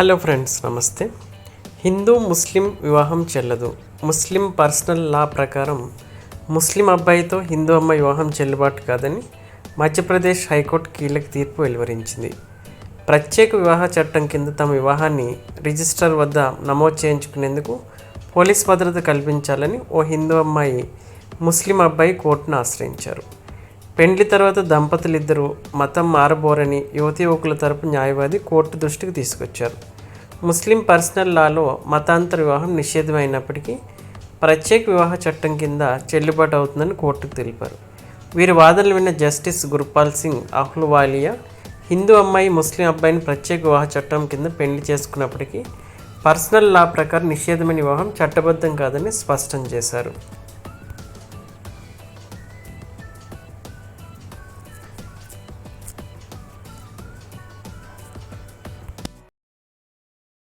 Hello friends నమస్తే. హిందూ ముస్లిం వివాహం చెల్లదు. ముస్లిం పర్సనల్ లా ప్రకారం ముస్లిం అబ్బాయితో హిందూ అమ్మాయి వివాహం చెల్లుబాటు కాదని మధ్యప్రదేశ్ హైకోర్టు కీలక తీర్పు వెలువరించింది. ప్రత్యేక వివాహ చట్టం కింద తమ వివాహాన్ని రిజిస్టర్ వద్ద నమోదు చేయించుకునేందుకు పోలీస్ భద్రత కల్పించాలని ఓ హిందూ అమ్మాయి ముస్లిం అబ్బాయి కోర్టును ఆశ్రయించారు. పెండ్లి తర్వాత దంపతులిద్దరూ మతం మారబోరని యువతి యువకుల తరపు న్యాయవాది కోర్టు దృష్టికి తీసుకొచ్చారు. ముస్లిం పర్సనల్ లాలో మతాంతర వివాహం నిషేధమైనప్పటికీ ప్రత్యేక వివాహ చట్టం కింద చెల్లుబాటు అవుతుందని కోర్టుకు తెలిపారు. వీరి వాదనలు విన్న జస్టిస్ గురుపాల్ సింగ్ అహ్లువాలియా హిందూ అమ్మాయి ముస్లిం అబ్బాయిని ప్రత్యేక వివాహ చట్టం కింద పెళ్ళి చేసుకున్నప్పటికీ పర్సనల్ లా ప్రకారం నిషేధమైన వివాహం చట్టబద్ధం కాదని స్పష్టం చేశారు.